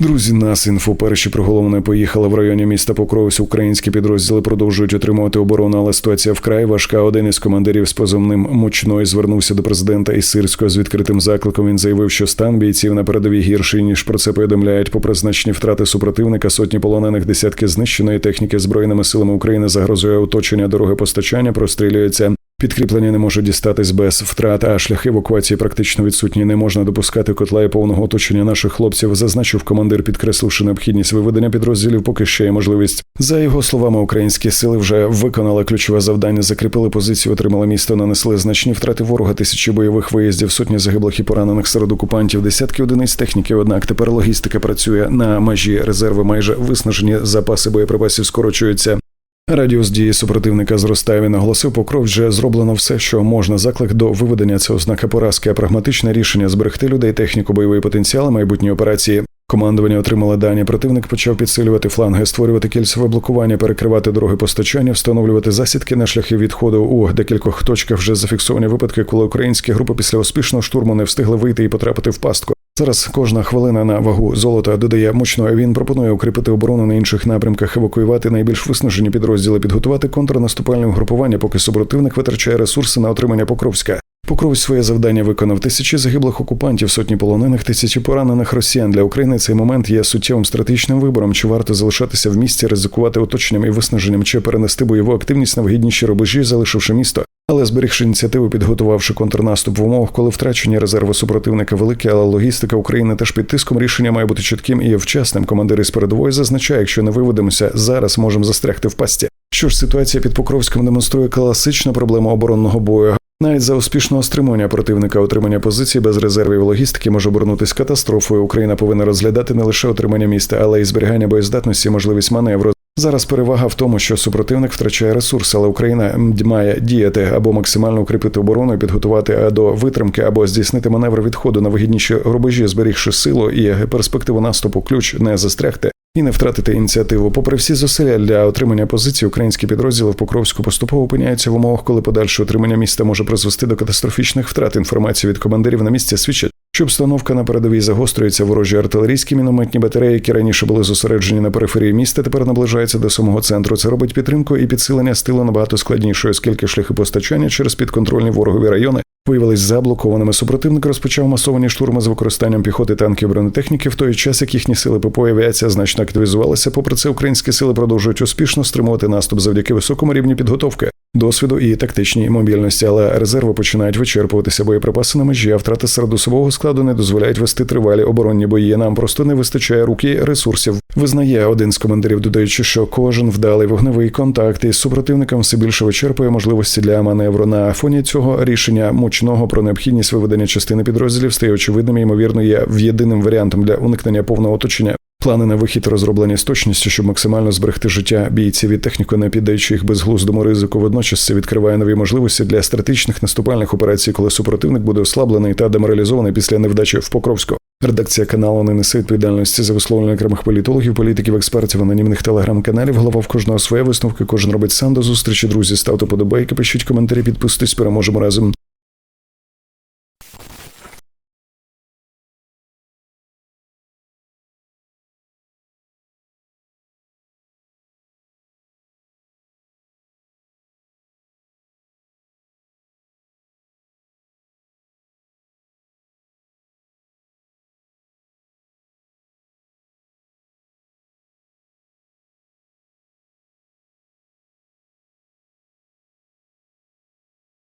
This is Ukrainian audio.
Друзі, нас інфо перші приголомне поїхали в районі міста Покровськ. Українські підрозділи продовжують отримувати оборону, але ситуація вкрай важка. Один із командирів з позовним мучной звернувся до президента із Сирського з відкритим закликом. Він заявив, що стан бійців на передовій гірший ніж про це повідомляють. Попри значні втрати супротивника, сотні полонених, десятки знищеної техніки збройними силами України загрозує оточення дороги постачання, прострілюється. Підкріплення не може дістатись без втрат, а шляхи евакуації практично відсутні. Не можна допускати котла і повного оточення наших хлопців. Зазначив командир, підкресливши необхідність виведення підрозділів, поки ще є можливість. За його словами, українські сили вже виконали ключове завдання, закріпили позицію, отримали місто, нанесли значні втрати ворога, тисячі бойових виїздів, сотні загиблих і поранених серед окупантів, десятки одиниць техніки. Однак тепер логістика працює на межі резерви, майже виснажені запаси боєприпасів скорочуються. Радіус дії супротивника зростає. Він наголосив, покров вже зроблено все, що можна. Заклик до виведення це ознака поразки, а прагматичне рішення зберегти людей, техніку, бойовий потенціал, майбутні операції. Командування отримало дані. Противник почав підсилювати фланги, створювати кільцеве блокування, перекривати дороги постачання, встановлювати засідки на шляхи відходу. У декількох точках вже зафіксовані випадки, коли українські групи після успішного штурму не встигли вийти і потрапити в пастку. Зараз кожна хвилина на вагу золота додає мучно. Він пропонує укріпити оборону на інших напрямках, евакуювати найбільш виснажені підрозділи, підготувати контрнаступальне угрупування, поки супротивник витрачає ресурси на отримання Покровська. Покровськ своє завдання виконав тисячі загиблих окупантів, сотні полонених, тисячі поранених росіян. Для України цей момент є суттєвим стратегічним вибором. Чи варто залишатися в місті, ризикувати оточенням і виснаженням, чи перенести бойову активність на вигідніші рубежі, залишивши місто. Але зберігши ініціативу, підготувавши контрнаступ в умовах, коли втрачені резерви супротивника великі, але логістика України теж під тиском рішення має бути чітким і вчасним. Командир із передової зазначає, якщо не виведемося зараз, можемо застрягти в пасті. Що ж, ситуація під Покровськом демонструє класичну проблему оборонного бою. Навіть за успішного стримування противника отримання позицій без резервів логістики може обернутися катастрофою. Україна повинна розглядати не лише отримання міста, але й зберігання боєздатності, можливість маневру. Зараз перевага в тому, що супротивник втрачає ресурси, але Україна має діяти або максимально укріпити оборону, і підготувати до витримки, або здійснити маневр відходу на вигідніші рубежі, зберігши силу і перспективу наступу, ключ не застрягти. І не втратити ініціативу. Попри всі зусилля для отримання позицій, українські підрозділи в Покровську поступово опиняються в умовах, коли подальше отримання міста може призвести до катастрофічних втрат. Інформації від командирів на місці свідчать, що обстановка на передовій загострюється ворожі артилерійські мінометні батареї, які раніше були зосереджені на периферії міста, тепер наближаються до самого центру. Це робить підтримку і підсилення стилу набагато складнішою, оскільки шляхи постачання через підконтрольні ворогові райони виявились заблокованими. Супротивник розпочав масовані штурми з використанням піхоти танків бронетехніки в той час, як їхні сили ППО і авіація значно активізувалися. Попри це, українські сили продовжують успішно стримувати наступ завдяки високому рівню підготовки. Досвіду і тактичній мобільності, але резерви починають вичерпуватися боєприпаси на межі, а втрати серед особового складу не дозволяють вести тривалі оборонні бої. Нам просто не вистачає руки ресурсів. Визнає один з командирів, додаючи, що кожен вдалий вогневий контакт із супротивником все більше вичерпує можливості для маневру. На фоні цього рішення мучного про необхідність виведення частини підрозділів стає очевидним і ймовірно є єдиним варіантом для уникнення повного оточення. Плани на вихід розроблені з точністю, щоб максимально зберегти життя бійців і техніку, не піддаючи їх безглуздому ризику. Водночас це відкриває нові можливості для стратегічних наступальних операцій, коли супротивник буде ослаблений та деморалізований після невдачі в Покровську. Редакція каналу не несе відповідальності за висловлення окремих політологів, політиків, експертів, анонімних телеграм-каналів. Голова в кожного своє висновки. Кожен робить сам до зустрічі. Друзі, ставте подобайки, пишіть коментарі, підписуйтесь, переможемо разом.